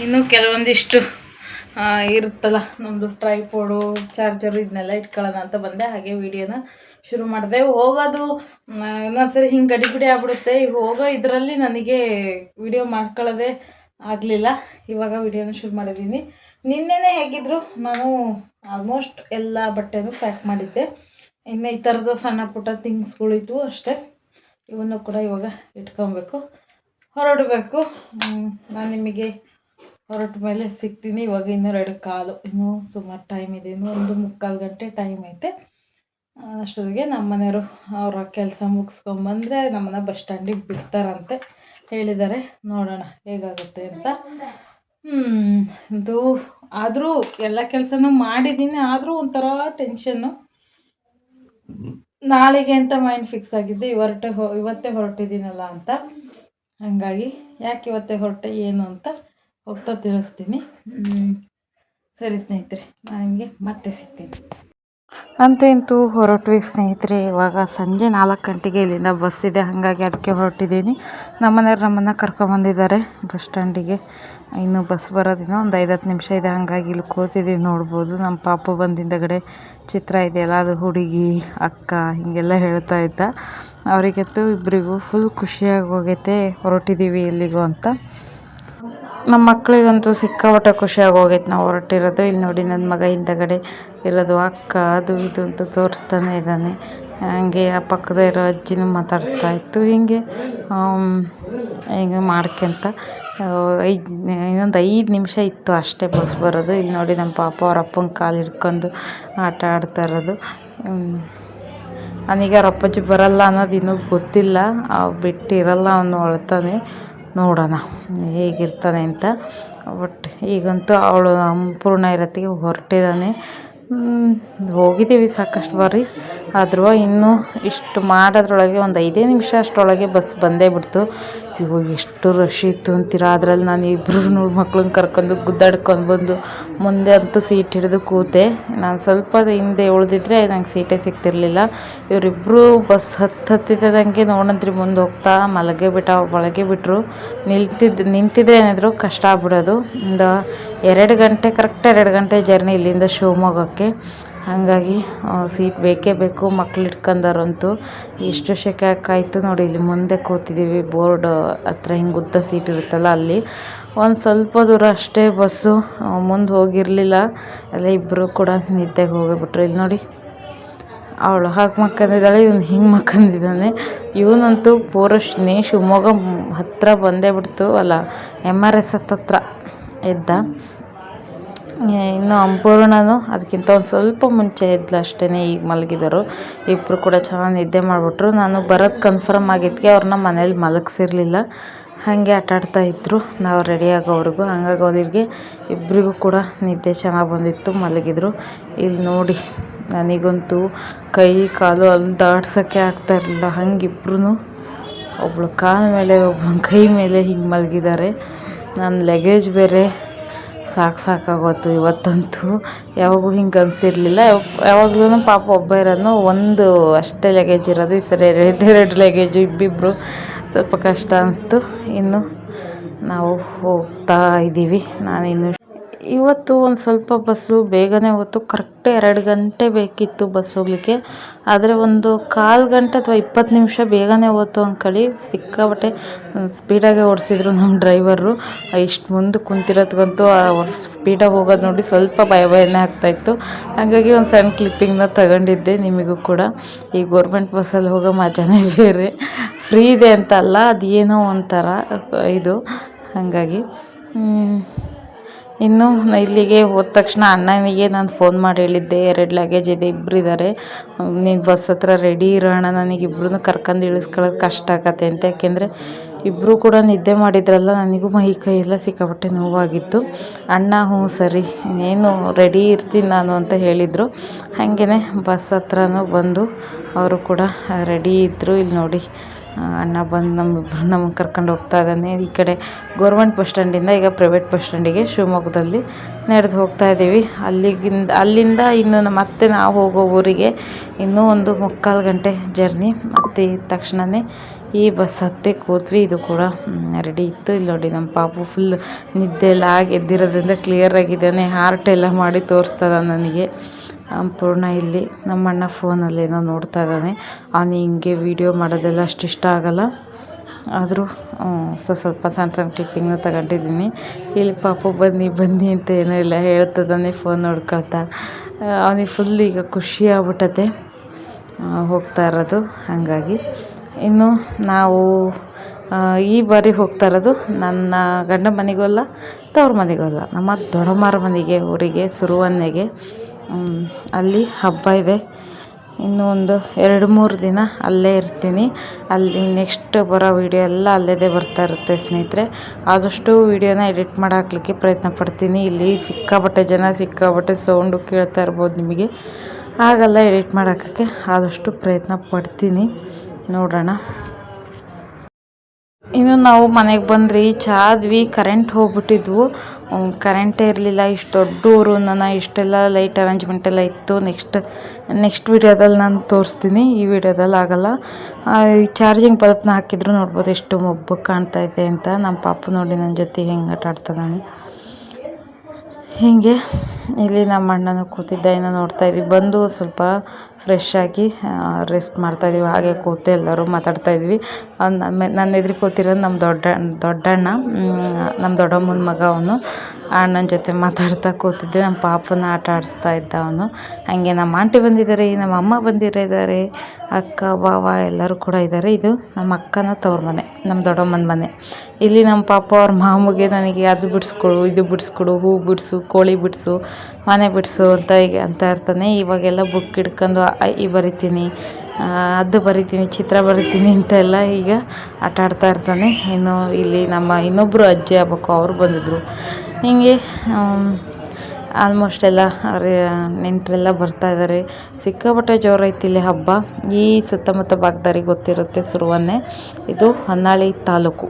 ಇನ್ನು ಕೆಲವೊಂದಿಷ್ಟು ಇರುತ್ತಲ್ಲ ನಮ್ಮದು ಟ್ರೈಪೋಡು ಚಾರ್ಜರು ಇದನ್ನೆಲ್ಲ ಇಟ್ಕೊಳ್ಳೋಣ ಅಂತ ಬಂದೆ. ಹಾಗೆ ವಿಡಿಯೋನ ಶುರು ಮಾಡಿದೆ. ಹೋಗೋದು ಇನ್ನೊಂದು ಇನ್ನೊಂದ್ಸರಿ ಹಿಂಗೆ ಗಡಿಬಿಡಿ ಆಗ್ಬಿಡುತ್ತೆ. ಈಗ ಹೋಗೋ ಇದರಲ್ಲಿ ನನಗೆ ವಿಡಿಯೋ ಮಾಡ್ಕೊಳ್ಳೋದೇ ಆಗಲಿಲ್ಲ. ಇವಾಗ ವಿಡಿಯೋನ ಶುರು ಮಾಡಿದ್ದೀನಿ. ನಿನ್ನೆನೇ ಹೇಗಿದ್ರು, ನಾನು ಆಲ್ಮೋಸ್ಟ್ ಎಲ್ಲ ಬಟ್ಟೆನೂ ಪ್ಯಾಕ್ ಮಾಡಿದ್ದೆ. ಇನ್ನು ಈ ಥರದ್ದು ಸಣ್ಣ ಪುಟ್ಟ ಥಿಂಗ್ಸ್ಗಳಿದ್ವು ಅಷ್ಟೇ. ಇವನ್ನು ಕೂಡ ಇವಾಗ ಇಟ್ಕೊಬೇಕು. ಹೊರಡಬೇಕು. ನಾನು ನಿಮಗೆ ಹೊರಟ ಮೇಲೆ ಸಿಗ್ತೀನಿ. ಇವಾಗ ಇನ್ನೂ ಎರಡು ಕಾಲು. ಇನ್ನೂ ಸುಮಾರು ಟೈಮ್ ಇದೆ. ಇನ್ನೂ ಒಂದು ಮುಕ್ಕಾಲು ಗಂಟೆ ಟೈಮ್ ಐತೆ. ಅಷ್ಟೊತ್ತಿಗೆ ನಮ್ಮ ಮನೆಯವರು ಅವರ ಕೆಲಸ ಮುಗಿಸ್ಕೊಂಬಂದರೆ ನಮ್ಮನ್ನ ಬಸ್ ಸ್ಟ್ಯಾಂಡಿಗೆ ಬಿಡ್ತಾರಂತೆ ಹೇಳಿದ್ದಾರೆ. ನೋಡೋಣ ಹೇಗಾಗುತ್ತೆ ಅಂತ. ಇದು ಆದರೂ ಎಲ್ಲ ಕೆಲಸನೂ ಮಾಡಿದ್ದೀನಿ. ಆದರೂ ಒಂಥರ ಟೆನ್ಷನ್ನು ನಾಳೆಗೆ ಅಂತ ಮೈಂಡ್ ಫಿಕ್ಸ್ ಆಗಿದ್ದೆ ಇವರಟೆ ಹೊ, ಇವತ್ತೇ ಹೊರಟಿದ್ದೀನಲ್ಲ ಅಂತ. ಹಾಗಾಗಿ ಯಾಕೆ ಇವತ್ತೇ ಹೊರಟೆ ಏನು ಅಂತ ಹೋಗ್ತಾ ತಿಳಿಸ್ತೀನಿ. ಸರಿ ಸ್ನೇಹಿತರೆ, ನಾನು ನಿಮಗೆ ಮತ್ತೆ ಸಿಗ್ತೀನಿ. ಅಂತೂ ಇಂತೂ ಹೊರಟ್ವಿ ಸ್ನೇಹಿತರೆ, ಇವಾಗ ಸಂಜೆ ನಾಲ್ಕು ಗಂಟೆಗೆ ಇಲ್ಲಿಂದ ಬಸ್ ಇದೆ. ಹಾಗಾಗಿ ಅದಕ್ಕೆ ಹೊರಟಿದ್ದೀನಿ. ನಮ್ಮನೆಯವ್ರು ನಮ್ಮನ್ನು ಕರ್ಕೊಂಬಂದಿದ್ದಾರೆ ಬಸ್ ಸ್ಟ್ಯಾಂಡಿಗೆ. ಇನ್ನೂ ಬಸ್ ಬರೋದಿನ ಒಂದು ಐದತ್ತು ನಿಮಿಷ ಇದೆ. ಹಾಗಾಗಿ ಇಲ್ಲಿ ಕೂತಿದ್ದೀನಿ ನೋಡ್ಬೋದು. ನಮ್ಮ ಪಾಪು ಬಂದಿಂದಗಡೆ ಚಿತ್ರ ಇದೆಯಲ್ಲ, ಅದು ಹುಡುಗಿ, ಅಕ್ಕ ಹೀಗೆಲ್ಲ ಹೇಳ್ತಾ ಇದ್ದ. ಅವರಿಗಂತೂ ಇಬ್ಬರಿಗೂ ಫುಲ್ ಖುಷಿಯಾಗಿ ಹೋಗೈತೆ. ಹೊರಟಿದ್ದೀವಿ ಎಲ್ಲಿಗೂ ಅಂತ. ನಮ್ಮ ಮಕ್ಕಳಿಗಂತೂ ಸಿಕ್ಕಾಪಟ್ಟೆ ಖುಷಿಯಾಗಿ ಹೋಗೈತೆ. ನಾವು ಹೊರಟಿರೋದು, ಇಲ್ಲಿ ನೋಡಿ ನನ್ನ ಮಗ ಹಿಂದಗಡೆ ಇರೋದು, ಅಕ್ಕ ಅದು ಇದು ಅಂತ ತೋರಿಸ್ತಾನೆ ಇದ್ದಾನೆ. ಹಂಗೆ ಆ ಪಕ್ಕದ ಇರೋ ಅಜ್ಜಿನೂ ಮಾತಾಡಿಸ್ತಾ ಇತ್ತು. ಹಿಂಗೆ ಹಿಂಗೆ ಮಾಡ್ಕೊಂತ ಐದು, ಇನ್ನೊಂದು ಐದು ನಿಮಿಷ ಇತ್ತು ಅಷ್ಟೇ ಬಸ್ ಬರೋದು. ಇಲ್ಲಿ ನೋಡಿ ನಮ್ಮ ಪಾಪ ಅವ್ರ ಅಪ್ಪನ ಕಾಲು ಹಿಡ್ಕೊಂಡು ಆಟ ಆಡ್ತಾ ಇರೋದು. ನನಗೆ ಅವ್ರ ಅಪ್ಪಾಜಿ ಬರಲ್ಲ ಅನ್ನೋದು ಇನ್ನೂ ಗೊತ್ತಿಲ್ಲ. ಬಿಟ್ಟಿರಲ್ಲ ಅವನು ಅಳ್ತಾನೆ. ನೋಡೋಣ ಹೇಗಿರ್ತಾನೆ ಅಂತ. ಬಟ್ ಈಗಂತೂ ಅವಳು ಅಂಪೂರ್ಣ ಇರತ್ತಿಗೆ ಹೊರಟಿದ್ದಾನೆ. ಹೋಗಿದ್ದೀವಿ ಸಾಕಷ್ಟು ಬಾರಿ. ಆದರೂ ಇನ್ನೂ ಇಷ್ಟು ಮಾಡೋದ್ರೊಳಗೆ ಒಂದು ಐದೇ ನಿಮಿಷ ಅಷ್ಟರೊಳಗೆ ಬಸ್ ಬಂದೇ ಬಿಡ್ತು. ಇವು ಎಷ್ಟು ರಶ್ ಇತ್ತು ಅಂತೀರ? ಅದರಲ್ಲಿ ನಾನು ಇಬ್ಬರು ಮಕ್ಕಳನ್ನ ಮಕ್ಳನ್ನ ಕರ್ಕೊಂಡು ಗುದ್ದಾಡ್ಕೊಂಡು ಬಂದು ಮುಂದೆ ಅಂತೂ ಸೀಟ್ ಹಿಡಿದು ಕೂತೆ. ನಾನು ಸ್ವಲ್ಪ ಹಿಂದೆ ಉಳಿದಿದ್ರೆ ನಂಗೆ ಸೀಟೇ ಸಿಗ್ತಿರ್ಲಿಲ್ಲ. ಇವರಿಬ್ಬರು ಬಸ್ ಹತ್ತು ಹತ್ತಿದಂಗೆ ನೋಡಂತ್ರಿ ಮುಂದೆ ಹೋಗ್ತಾ ಮಲಗೆ ಬಿಟ್ಟ, ಒಳಗೆ ಬಿಟ್ಟರು ನಿಲ್ತಿದ್ದು ನಿಂತಿದ್ರೆ ಏನಿದ್ರು ಕಷ್ಟ ಆಗ್ಬಿಡೋದು. ಒಂದು ಎರಡು ಗಂಟೆ ಕರೆಕ್ಟ್ ಎರಡು ಗಂಟೆ ಜರ್ನಿ ಇಲ್ಲಿಂದ ಶಿವಮೊಗ್ಗಕ್ಕೆ. ಹಾಗಾಗಿ ಸೀಟ್ ಬೇಕೇ ಬೇಕು. ಮಕ್ಳು ಇಟ್ಕೊಂಡಾರಂತೂ ಎಷ್ಟು ಆಯ್ತು ನೋಡಿ. ಇಲ್ಲಿ ಮುಂದೆ ಕೂತಿದ್ದೀವಿ ಬೋರ್ಡ್ ಹತ್ರ ಹಿಂಗೆ ಉದ್ದ ಸೀಟ್ ಇರುತ್ತಲ್ಲ ಅಲ್ಲಿ. ಒಂದು ಸ್ವಲ್ಪ ದೂರ ಅಷ್ಟೇ ಬಸ್ಸು. ಮುಂದೆ ಹೋಗಿರಲಿಲ್ಲ. ಎಲ್ಲ ಇಬ್ಬರು ಕೂಡ ನಿದ್ದೆಗೆ ಹೋಗಿಬಿಟ್ರು. ಇಲ್ಲಿ ನೋಡಿ, ಅವಳು ಹಾಗೆ ಮಕ್ಕಂದಿದ್ದಾಳೆ, ಇವನು ಹಿಂಗೆ ಮಕ್ಕಂದಿದ್ದಾನೆ. ಇವನಂತೂ ಪೂರ ನೇ ಶಿವಮೊಗ್ಗ ಹತ್ತಿರ ಬಂದೇ ಬಿಡ್ತು. ಅಲ್ಲ ಎಂ ಆರ್ ಎಸ್ ಹತ್ತತ್ರ ಎದ್ದ. ಇನ್ನು ಅಂಪೂರ್ಣನು ಅದಕ್ಕಿಂತ ಒಂದು ಸ್ವಲ್ಪ ಮುಂಚೆ ಎದ್ಲು ಅಷ್ಟೇ ಈಗ ಮಲಗಿದರು. ಇಬ್ಬರು ಕೂಡ ಚೆನ್ನಾಗಿ ನಿದ್ದೆ ಮಾಡಿಬಿಟ್ರು. ನಾನು ಬರೋದು ಕನ್ಫರ್ಮ್ ಆಗಿದ್ದಕ್ಕೆ ಅವ್ರನ್ನ ಮನೇಲಿ ಮಲಗಿಸಿರ್ಲಿಲ್ಲ. ಹಾಗೆ ಆಟಾಡ್ತಾ ಇದ್ದರು ನಾವು ರೆಡಿ ಆಗೋವರೆಗೂ. ಹಂಗಾಗಿ ಅವ್ರಿಗೆ ಇಬ್ಬರಿಗೂ ಕೂಡ ನಿದ್ದೆ ಚೆನ್ನಾಗಿ ಬಂದಿತ್ತು, ಮಲಗಿದ್ರು. ಇಲ್ಲಿ ನೋಡಿ, ನನಗಂತೂ ಕೈ, ಕಾಲು ಅಲ್ಲಿ ದಾಟ್ಸೋಕ್ಕೆ ಆಗ್ತಾ ಇರಲಿಲ್ಲ. ಹಂಗೆ ಇಬ್ರು ಒಬ್ಳು ಕಾಲ ಮೇಲೆ ಒಬ್ಬ ಕೈ ಮೇಲೆ ಹಿಂಗೆ ಮಲಗಿದ್ದಾರೆ. ನನ್ನ ಲಗೇಜ್ ಬೇರೆ ಸಾಕು ಸಾಕಾಗೋತು ಇವತ್ತಂತೂ. ಯಾವಾಗೂ ಹಿಂಗೆ ಅನಿಸಿರ್ಲಿಲ್ಲ. ಯಾವಾಗ್ಲೂ ಪಾಪ ಒಬ್ಬ ಇರೋದು ಒಂದು ಅಷ್ಟೇ ಲಗೇಜ್ ಇರೋದು, ಈ ಸರಿ ಎರಡು ಲಗೇಜು ಇಬ್ಬಿಬ್ಬರು ಸ್ವಲ್ಪ ಕಷ್ಟ ಅನಿಸ್ತು. ಇನ್ನು ನಾವು ಹೋಗ್ತಾ ಇದ್ದೀವಿ ನಾನಿನ್ನು ಇವತ್ತು ಒಂದು ಸ್ವಲ್ಪ ಬಸ್ಸು ಬೇಗನೆ ಹೋಯ್ತು. ಕರೆಕ್ಟ್ ಎರಡು ಗಂಟೆ ಬೇಕಿತ್ತು ಬಸ್ ಹೋಗಲಿಕ್ಕೆ. ಆದರೆ ಒಂದು ಕಾಲು ಗಂಟೆ ಅಥವಾ ಇಪ್ಪತ್ತು ನಿಮಿಷ ಬೇಗನೆ ಹೋಯ್ತು ಅಂದ್ಕೊಳ್ಳಿ ಸಿಕ್ಕಾಬಟ್ಟೆ ಸ್ಪೀಡಾಗೆ ಓಡಿಸಿದ್ರು ನಮ್ಮ ಡ್ರೈವರು ಇಷ್ಟು ಮುಂದೆ ಕುಂತಿರೋದ್ಗಂತೂ ಸ್ಪೀಡಾಗಿ ಹೋಗೋದು ನೋಡಿ ಸ್ವಲ್ಪ ಭಯ ಭಯನೇ ಆಗ್ತಾಯಿತ್ತು ಹಾಗಾಗಿ ಒಂದು ಸಣ್ಣ ಕ್ಲಿಪ್ಪಿಂಗ್ನ ತಗೊಂಡಿದ್ದೆ ನಿಮಗೂ ಕೂಡ. ಈ ಗೌರ್ಮೆಂಟ್ ಬಸ್ಸಲ್ಲಿ ಹೋಗೋ ಮಜಾನೇ ಬೇರೆ. ಫ್ರೀ ಇದೆ ಅಂತ ಅಲ್ಲ ಅದು ಏನೋ ಒಂಥರ, ಇದು. ಹಾಗಾಗಿ. ಇನ್ನು ಇಲ್ಲಿಗೆ ಹೋದ ತಕ್ಷಣ ಅಣ್ಣನಿಗೆ ನಾನು ಫೋನ್ ಮಾಡಿ ಹೇಳಿದ್ದೆ, ಎರಡು ಲಗೇಜ್ ಇದೆ, ಇಬ್ರು ಇದ್ದಾರೆ ನೀನು ಬಸ್ ಹತ್ರ ರೆಡಿ ಇರೋಣ ನನಗೆ ಇಬ್ರು ಕರ್ಕೊಂಡು ಇಳಿಸ್ಕೊಳ್ಳೋದು ಕಷ್ಟ ಆಗತ್ತೆ ಅಂತ. ಯಾಕೆಂದರೆ ಇಬ್ಬರು ಕೂಡ ನಿದ್ದೆ ಮಾಡಿದ್ರಲ್ಲ, ನನಗೂ ಮೈ ಕೈ ಎಲ್ಲ ಸಿಕ್ಕಾಪಟ್ಟೆ ನೋವಾಗಿತ್ತು. ಅಣ್ಣ, ಹ್ಞೂ, ಸರಿ, ಇನ್ನೇನು ರೆಡಿ ಇರ್ತೀನಿ ನಾನು ಅಂತ ಹೇಳಿದರು. ಹಾಗೆಯೇ ಬಸ್ ಹತ್ರನೂ ಬಂದು, ಅವರು ಕೂಡ ರೆಡಿ ಇದ್ದರು ಇಲ್ಲಿ ನೋಡಿ ಅಣ್ಣ ಬಂದು ನಮ್ಮಿಬ್ರು ನಮಗೆ ಕರ್ಕೊಂಡು ಹೋಗ್ತಾ ಇದ್ದಾನೆ. ಈ ಕಡೆ ಗೌರ್ಮೆಂಟ್ ಬಸ್ ಸ್ಟ್ಯಾಂಡಿಂದ ಈಗ ಪ್ರೈವೇಟ್ ಬಸ್ ಸ್ಟ್ಯಾಂಡಿಗೆ ಶಿವಮೊಗ್ಗದಲ್ಲಿ ನಡೆದು ಹೋಗ್ತಾ ಇದ್ದೀವಿ. ಅಲ್ಲಿಗಿಂದ, ಅಲ್ಲಿಂದ ಇನ್ನು ಮತ್ತೆ ನಾವು ಹೋಗೋ ಊರಿಗೆ ಇನ್ನೂ ಒಂದು ಮುಕ್ಕಾಲು ಗಂಟೆ ಜರ್ನಿ. ಮತ್ತು ತಕ್ಷಣವೇ ಈ ಬಸ್ ಹತ್ತಿ ಕೂತ್ವಿ. ಇದು ಕೂಡ ರೆಡಿ ಇತ್ತು. ಇಲ್ಲಿ ನೋಡಿ ನಮ್ಮ ಪಾಪು ಫುಲ್ ನಿದ್ದೆ ಎಲ್ಲ ಆಗಿ ಎದ್ದಿರೋದ್ರಿಂದ ಕ್ಲಿಯರ್ ಆಗಿದ್ದಾನೆ. ಹಾರ್ಟ್ ಎಲ್ಲ ಮಾಡಿ ತೋರಿಸ್ತದ ನನಗೆ. ಪೂರ್ಣ ಇಲ್ಲಿ ನಮ್ಮಣ್ಣ ಫೋನಲ್ಲಿ ಏನೋ ನೋಡ್ತಾ ಇದ್ದಾನೆ. ಅವನು ಹಿಂಗೆ ವೀಡಿಯೋ ಮಾಡೋದೆಲ್ಲ ಅಷ್ಟು ಇಷ್ಟ ಆಗಲ್ಲ. ಆದರೂ ಸೊ, ಸ್ವಲ್ಪ ಸಣ್ಣ ಸಣ್ಣ ಕ್ಲಿಪ್ಪಿಂಗ್ನ ತಗೊಂಡಿದ್ದೀನಿ. ಇಲ್ಲಿ ಪಾಪು ಬನ್ನಿ ಬನ್ನಿ ಅಂತ ಏನೂ ಇಲ್ಲ ಹೇಳ್ತದಾನೆ ಫೋನ್ ನೋಡ್ಕೊಳ್ತಾ. ಅವನಿಗೆ ಫುಲ್ ಈಗ ಖುಷಿ ಆಗ್ಬಿಟ್ಟತೆ. ಹೋಗ್ತಾ ಇರೋದು, ಹಾಗಾಗಿ. ಇನ್ನು ನಾವು ಈ ಬಾರಿ ಹೋಗ್ತಾ ಇರೋದು ನನ್ನ ಗಂಡ ಮನೆಗೂ ಅಲ್ಲ, ತವ್ರ ಮನೆಗೂ ಅಲ್ಲ. ನಮ್ಮ ದೊಡ್ಡಮ್ಮರ ಮನೆಗೆ, ಊರಿಗೆ, ಸುರುವನ್ನೆಗೆ. ಅಲ್ಲಿ ಹಬ್ಬ ಇದೆ. ಇನ್ನು ಒಂದು ಎರಡು ಮೂರು ದಿನ ಅಲ್ಲೇ ಇರ್ತೀನಿ. ಅಲ್ಲಿ ನೆಕ್ಸ್ಟ್ ಬರೋ ವೀಡಿಯೋ ಎಲ್ಲ ಅಲ್ಲದೇ ಬರ್ತಾ ಇರುತ್ತೆ ಸ್ನೇಹಿತರೆ. ಆದಷ್ಟು ವೀಡಿಯೋನ ಎಡಿಟ್ ಮಾಡಿ ಹಾಕ್ಲಿಕ್ಕೆ ಪ್ರಯತ್ನ ಪಡ್ತೀನಿ. ಇಲ್ಲಿ ಸಿಕ್ಕಾಪಟ್ಟೆ ಜನ, ಸಿಕ್ಕಾಪಟ್ಟೆ ಸೌಂಡು ಕೇಳ್ತಾ ಇರ್ಬೋದು ನಿಮಗೆ. ಹಾಗೆಲ್ಲ ಎಡಿಟ್ ಮಾಡೋಕ್ಕೆ ಆದಷ್ಟು ಪ್ರಯತ್ನ ಪಡ್ತೀನಿ. ನೋಡೋಣ. ಇನ್ನು ನಾವು ಮನೆಗೆ ಬಂದ್ರಿ, ಚಾದ್ವಿ ಕರೆಂಟ್ ಹೋಗ್ಬಿಟ್ಟಿದ್ವು. ಕರೆಂಟೇ ಇರಲಿಲ್ಲ, ಇಷ್ಟು ದೊಡ್ಡ ಊರು, ನನ್ನ ಇಷ್ಟೆಲ್ಲ ಲೈಟ್ ಅರೇಂಜ್ಮೆಂಟ್ ಎಲ್ಲ ಇತ್ತು. ನೆಕ್ಸ್ಟ್ ನೆಕ್ಸ್ಟ್ ವಿಡಿಯೋದಲ್ಲಿ ನಾನು ತೋರಿಸ್ತೀನಿ, ಈ ವಿಡಿಯೋದಲ್ಲಿ ಆಗಲ್ಲ. ಚಾರ್ಜಿಂಗ್ ಬಲ್ಪ್ನ ಹಾಕಿದ್ರು ನೋಡ್ಬೋದು, ಎಷ್ಟು ಮೊಬ್ಬು ಕಾಣ್ತಾ ಇದೆ ಅಂತ. ನಮ್ಮ ಪಾಪು ನೋಡಿ ನನ್ನ ಜೊತೆ ಹೆಂಗೆ ಆಟ ಆಡ್ತಾನೆ. ಹೀಗೆ? ಇಲ್ಲಿ ನಮ್ಮ ಅಣ್ಣನೂ ಕೂತಿದ್ದ ಏನೋ ನೋಡ್ತಾ ಇದ್ವಿ. ಬಂದು ಸ್ವಲ್ಪ ಫ್ರೆಶ್ ಆಗಿ ರೆಸ್ಟ್ ಮಾಡ್ತಾ ಮಾಡ್ತಾಯಿದ್ವಿ ಹಾಗೆ ಕೂತು ಎಲ್ಲರೂ ಮಾತಾಡ್ತಾ ಇದ್ವಿ. ಅವ್ನು ನನ್ನ ಎದುರು ಕೂತಿರೋದು ನಮ್ಮ ದೊಡ್ಡ, ದೊಡ್ಡಣ್ಣ ನಮ್ಮ ದೊಡ್ಡಮ್ಮನ ಮಗ ಅವನು. ಅಣ್ಣನ ಜೊತೆ ಮಾತಾಡ್ತಾ ಕೂತಿದ್ದೆ. ನಮ್ಮ ಪಾಪನ ಆಟ ಆಡಿಸ್ತಾ ಇದ್ದ ಅವನು. ಹಾಗೆ ನಮ್ಮ ಆಂಟಿ ಬಂದಿದ್ದಾರೆ, ನಮ್ಮ ಅಮ್ಮ ಬಂದಿರಿದ್ದಾರೆ, ಅಕ್ಕ ಬಾವ ಎಲ್ಲರೂ ಕೂಡ ಇದ್ದಾರೆ. ಇದು ನಮ್ಮ ಅಕ್ಕನ ತವ್ರ ಮನೆ, ನಮ್ಮ ದೊಡ್ಡಮ್ಮನ ಮನೆ. ಇಲ್ಲಿ ನಮ್ಮ ಪಾಪ ಅವ್ರ ಮಾಮೂಗೆ ನನಗೆ ಅದು ಬಿಡಿಸ್ಕೊಡು, ಇದು ಬಿಡಿಸ್ಕೊಡು, ಹೂ ಬಿಡಿಸು, ಕೋಳಿ ಬಿಡಿಸು ಮನೆ ಬಿಡಿಸು ಅಂತ ಈಗ ಅಂತ ಇರ್ತಾನೆ. ಇವಾಗೆಲ್ಲ ಬುಕ್ ಹಿಡ್ಕೊಂಡು ಈ ಬರಿತೀನಿ ಅದು ಬರಿತೀನಿ, ಚಿತ್ರ ಬರಿತೀನಿ ಅಂತೆಲ್ಲ ಈಗ ಆಟ ಆಡ್ತಾ ಇರ್ತಾನೆ. ಇನ್ನು ಇಲ್ಲಿ ನಮ್ಮ ಇನ್ನೊಬ್ಬರು ಅಜ್ಜಿ ಆಗ್ಬೇಕು, ಅವರು ಬಂದಿದ್ದರು ಹೀಗೆ ಆಲ್ಮೋಸ್ಟ್ ಎಲ್ಲ ನೆಂಟರೆಲ್ಲ ಬರ್ತಾ ಇದ್ದಾರೆ ಸಿಕ್ಕಾಪಟ್ಟೆ ಜೋರೈತಿ ಇಲ್ಲಿ ಹಬ್ಬ. ಈ ಸುತ್ತಮುತ್ತ ಭಾಗದವ್ರಿಗೆ ಗೊತ್ತಿರುತ್ತೆ ಸುರುವನ್ನೇ. ಇದು ಹೊನ್ನಾಳಿ ತಾಲೂಕು.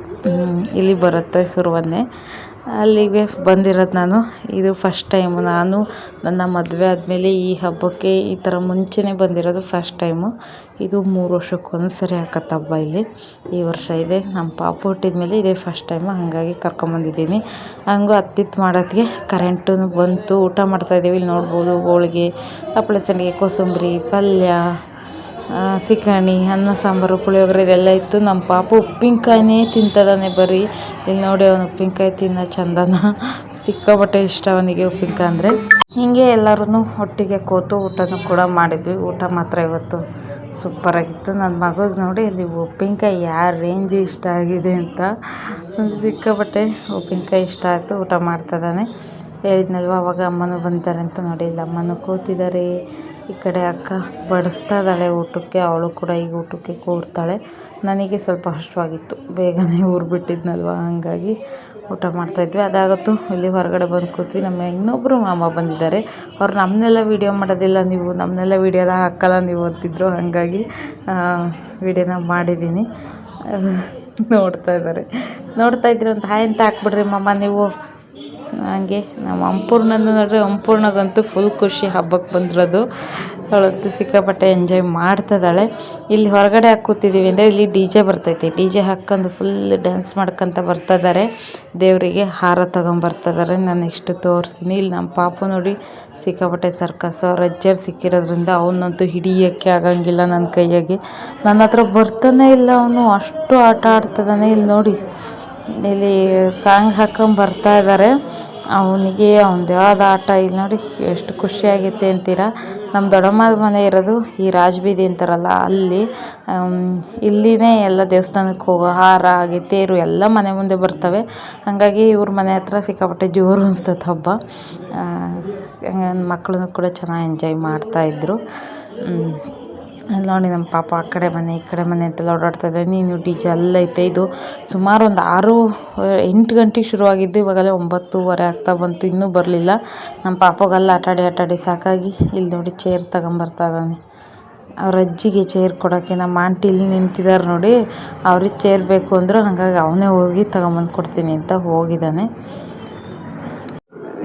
ಇಲ್ಲಿ ಬರುತ್ತೆ ಸುರುವನ್ನೆ. ಅಲ್ಲಿಗೆ ಬಂದಿರೋದು ನಾನು. ಇದು ಫಸ್ಟ್ ಟೈಮು ನಾನು ನನ್ನ ಮದುವೆ ಆದಮೇಲೆ ಈ ಹಬ್ಬಕ್ಕೆ ಈ ಥರ ಮುಂಚೆನೇ ಬಂದಿರೋದು ಫಸ್ಟ್ ಟೈಮು ಇದು ಮೂರು ವರ್ಷಕ್ಕೊಂದು ಸರಿ ಹಬ್ಬ ಇಲ್ಲಿ. ಈ ವರ್ಷ ಇದೆ. ನಮ್ಮ ಪಾಪು ಹುಟ್ಟಿದ ಮೇಲೆ ಇದೇ ಫಸ್ಟ್ ಟೈಮು ಹಾಗಾಗಿ ಕರ್ಕೊಂಬಂದಿದ್ದೀನಿ ಹಂಗೂ ಹತ್ತಿತ್ತು ಮಾಡೋತ್ತಿಗೆ ಕರೆಂಟು ಬಂತು. ಊಟ ಮಾಡ್ತಾಯಿದ್ದೀವಿ ಇಲ್ಲಿ ನೋಡ್ಬೋದು ಹೋಳಿಗೆ, ಹಪ್ಪಳ ಸಂಡಿಗೆ ಕೋಸಂಬರಿ, ಪಲ್ಯ. ಆ, ಸಿಕರಣಿ ಅನ್ನ ಸಾಂಬಾರು ಪುಳಿಯೋಗರೆ ಇದೆಲ್ಲ ಇತ್ತು. ನಮ್ಮ ಪಾಪ ಉಪ್ಪಿನಕಾಯಿನೇ ತಿಂತದಾನೆ ಬರೀ. ಇಲ್ಲಿ ನೋಡಿ ಅವನು ಉಪ್ಪಿನಕಾಯಿ ತಿನ್ನೋ ಚಂದನ. ಸಿಕ್ಕಾಪಟ್ಟೆ ಇಷ್ಟ ಅವನಿಗೆ ಉಪ್ಪಿನಕಾಯಿ ಅಂದರೆ. ಹೀಗೆ ಎಲ್ಲರೂ ಒಟ್ಟಿಗೆ ಕೂತು ಊಟನೂ ಕೂಡ ಮಾಡಿದ್ವಿ. ಊಟ ಮಾತ್ರ ಇವತ್ತು ಸೂಪರಾಗಿತ್ತು ನನ್ನ ಮಗುಗೆ ನೋಡಿ ಇಲ್ಲಿ ಉಪ್ಪಿನಕಾಯಿ ಯಾವ ರೇಂಜ್ ಇಷ್ಟ ಆಗಿದೆ ಅಂತ. ಸಿಕ್ಕಾಪಟ್ಟೆ ಉಪ್ಪಿನಕಾಯಿ ಇಷ್ಟ ಆಯಿತು. ಊಟ ಮಾಡ್ತಿದ್ದಾನೆ ಹೇಳಿದ್ನಲ್ವ ಅವಾಗ ಅಮ್ಮನೂ ಬಂದಿದ್ದಾರೆ ಅಂತ ನೋಡಿ. ಇಲ್ಲಿ ಅಮ್ಮನೂ ಕೂತಿದ್ದಾರೆ. ಈ ಕಡೆ ಅಕ್ಕ ಬಡಿಸ್ತಾ ಇದ್ದಾಳೆ ಊಟಕ್ಕೆ. ಅವಳು ಕೂಡ ಈಗ ಊಟಕ್ಕೆ ಕೂರ್ತಾಳೆ. ನನಗೆ ಸ್ವಲ್ಪ ಹಶ್ವಾಗಿತ್ತು. ಬೇಗನೆ ಊರು ಬಿಟ್ಟಿದ್ನಲ್ವ? ಹಾಗಾಗಿ ಊಟ ಮಾಡ್ತಾಯಿದ್ವಿ ಅದಾಗತ್ತು ಇಲ್ಲಿ ಹೊರಗಡೆ ಬಂದು ಕೂತ್ವಿ. ನಮ್ಮ ಇನ್ನೊಬ್ಬರು ಮಾಮ ಬಂದಿದ್ದಾರೆ. ಅವ್ರು ನಮ್ಮನ್ನೆಲ್ಲ ವೀಡಿಯೋ ಮಾಡೋದಿಲ್ಲ ನೀವು. ನಮ್ಮನ್ನೆಲ್ಲ ವೀಡಿಯೋದ ಹಾಕಲ್ಲ ನೀವು ಅಂತಿದ್ರು. ಹಾಗಾಗಿ ವೀಡಿಯೋನ ಮಾಡಿದ್ದೀನಿ. ನೋಡ್ತಾ ಇದ್ದಾರೆ. ನೋಡ್ತಾ ಇದ್ದೀರಿ ಅಂತ ಹಾಯ್ ಅಂತ ಹಾಕ್ಬಿಡ್ರಿ ಮಾಮ ನೀವು. ಹಂಗೆ ನಮ್ಮ ಅಂಪೂರ್ಣನ ನೋಡ್ರಿ ಅಂಪೂರ್ಣಗಂತೂ ಫುಲ್ ಖುಷಿ ಹಬ್ಬಕ್ಕೆ ಬಂದಿರೋದು. ಅವಳಂತೂ ಸಿಕ್ಕಾಪಟ್ಟೆ ಎಂಜಾಯ್ ಮಾಡ್ತಿದ್ದಾಳೆ. ಇಲ್ಲಿ ಹೊರಗಡೆ ಹಾಕಿ ಕೂತಿದ್ದೀವಿ ಅಂದರೆ ಇಲ್ಲಿ ಡಿ ಜೆ ಬರ್ತೈತಿ. ಡಿ ಜೆ ಹಾಕ್ಕೊಂಡು ಫುಲ್ ಡ್ಯಾನ್ಸ್ ಮಾಡ್ಕೊಂತ ಬರ್ತಾ ಇದ್ದಾರೆ ದೇವರಿಗೆ ಹಾರ ತೊಗೊಂಬರ್ತಿದ್ದಾರೆ ನಾನು ನೆಕ್ಸ್ಟ್ ತೋರಿಸ್ತೀನಿ. ಇಲ್ಲಿ ನಮ್ಮ ಪಾಪು ನೋಡಿ ಸಿಕ್ಕಾಪಟ್ಟೆ ಸರ್ಕಸ್ ಅವ್ರ, ಅಜ್ಜರು ಸಿಕ್ಕಿರೋದ್ರಿಂದ ಅವನಂತೂ ಹಿಡಿಯೋಕ್ಕೆ ಆಗಂಗಿಲ್ಲ ನನ್ನ ಕೈಯಾಗೆ. ನನ್ನ ಹತ್ರ ಬರ್ತಾನೆ ಇಲ್ಲ ಅವನು. ಅಷ್ಟು ಆಟ ಆಡ್ತಿದ್ದಾನೆ ಇಲ್ಲಿ ನೋಡಿ. ಇಲ್ಲಿ ಸಾಂಗ್ ಹಾಕೊಂಡು ಬರ್ತಾ ಇದ್ದಾರೆ ಅವನಿಗೆ ಅವ್ನದ್ದು ಯಾವ್ದು ಆಟ ಇಲ್ಲಿ ನೋಡಿ ಎಷ್ಟು ಖುಷಿಯಾಗೈತೆ ಅಂತೀರಾ. ನಮ್ಮ ದೊಡ್ಡಮ್ಮ ಮನೆ ಇರೋದು ಈ ರಾಜಬೀದಿ ಅಂತಾರಲ್ಲ, ಅಲ್ಲಿ ಇಲ್ಲಿನೇ ಎಲ್ಲ ದೇವಸ್ಥಾನಕ್ಕೆ ಹೋಗೋ ಹಾರ ಆಗಿ ತೇರು ಎಲ್ಲ ಮನೆ ಮುಂದೆ ಬರ್ತವೆ. ಹಾಗಾಗಿ ಇವ್ರ ಮನೆ ಹತ್ರ ಸಿಕ್ಕಾಪಟ್ಟೆ ಜೋರು ಅನಿಸ್ತೈತೆ ಹಬ್ಬ. ಮಕ್ಕಳು ಕೂಡ ಚೆನ್ನಾಗಿ ಎಂಜಾಯ್ ಮಾಡ್ತಾಯಿದ್ರು ಅಲ್ಲಿ ನೋಡಿ ನಮ್ಮ ಪಾಪ ಆ ಕಡೆ ಮನೆ ಈ ಕಡೆ ಮನೆ ಅಂತೆಲ್ಲ ಓಡಾಡ್ತಾ ಇದೆ ನೀನು ಡಿ ಜೆ ಅಲ್ಲೈತೆ. ಇದು ಸುಮಾರು ಒಂದು ಆರು, ಎಂಟು ಗಂಟೆಗೆ ಶುರುವಾಗಿದ್ದು ಇವಾಗಲೇ ಒಂಬತ್ತೂವರೆ ಆಗ್ತಾ ಬಂತು. ಇನ್ನೂ ಬರಲಿಲ್ಲ. ನಮ್ಮ ಪಾಪಗೆಲ್ಲ ಆಟಾಡಿ ಆಟಾಡಿ ಸಾಕಾಗಿ ಇಲ್ಲಿ ನೋಡಿ ಚೇರ್ ತಗೊಂಬರ್ತಾ ಇದ್ದಾನೆ. ಅವ್ರ ಅಜ್ಜಿಗೆ ಚೇರ್ ಕೊಡೋಕ್ಕೆ ನಮ್ಮ ಆಂಟಿ ಇಲ್ಲಿ ನಿಂತಿದ್ದಾರೆ ನೋಡಿ. ಅವ್ರಿಗೆ ಚೇರ್ ಬೇಕು ಅಂದರು ಹಾಗಾಗಿ ಅವನೇ ಹೋಗಿ ತಗೊಂಬಂದು ಕೊಡ್ತೀನಿ ಅಂತ ಹೋಗಿದ್ದಾನೆ.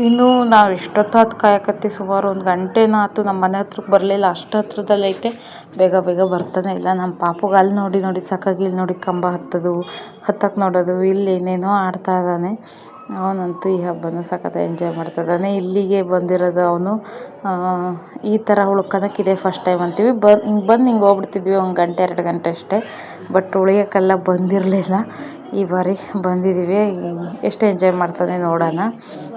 ಇನ್ನು ನಾವು ಎಷ್ಟೊತ್ತಾತು ಕಾಯಕತ್ತಿ ಸುಮಾರು ಒಂದು ಗಂಟೆನೂ ಆಯ್ತು ನಮ್ಮ ಮನೆ ಹತ್ರಕ್ಕೆ ಬರಲಿಲ್ಲ. ಅಷ್ಟು ಹತ್ರದಲ್ಲಿ ಐತೆ. ಬೇಗ ಬೇಗ ಬರ್ತಾನೆ ಇಲ್ಲ. ನಮ್ಮ ಪಾಪುಗೆ ಅಲ್ಲಿ ನೋಡಿ ನೋಡಿ ಸಾಕಾಗಿ ಇಲ್ಲಿ ನೋಡಿ ಕಂಬ ಹತ್ತೋದು ಹತ್ತಕ್ಕೆ ನೋಡೋದು ಇಲ್ಲಿ ಏನೇನೋ ಆಡ್ತಾ ಇದ್ದಾನೆ ಅವನಂತೂ ಈ ಹಬ್ಬನ ಸಖತ್ ಎಂಜಾಯ್ ಮಾಡ್ತಾ ಇದ್ದಾನೆ ಇಲ್ಲಿಗೆ ಬಂದಿರೋದು ಅವನು ಈ ಥರ ಉಳ್ಕೊಳಕ್ಕೆ ಇದೇ ಫಸ್ಟ್ ಟೈಮ್ ಅಂತೀವಿ. ಬಂದು ಹಿಂಗೆ ಬಂದು ಹಿಂಗೆ ಹೋಗ್ಬಿಡ್ತಿದ್ವಿ ಒಂದು ಗಂಟೆ, ಎರಡು ಗಂಟೆ ಅಷ್ಟೇ. ಬಟ್ ಉಳಿಯೋಕ್ಕೆಲ್ಲ ಬಂದಿರಲಿಲ್ಲ. ಈ ಬಾರಿ ಬಂದಿದ್ದೀವಿ. ಎಷ್ಟು ಎಂಜಾಯ್ ಮಾಡ್ತಾನೆ ನೋಡೋಣ.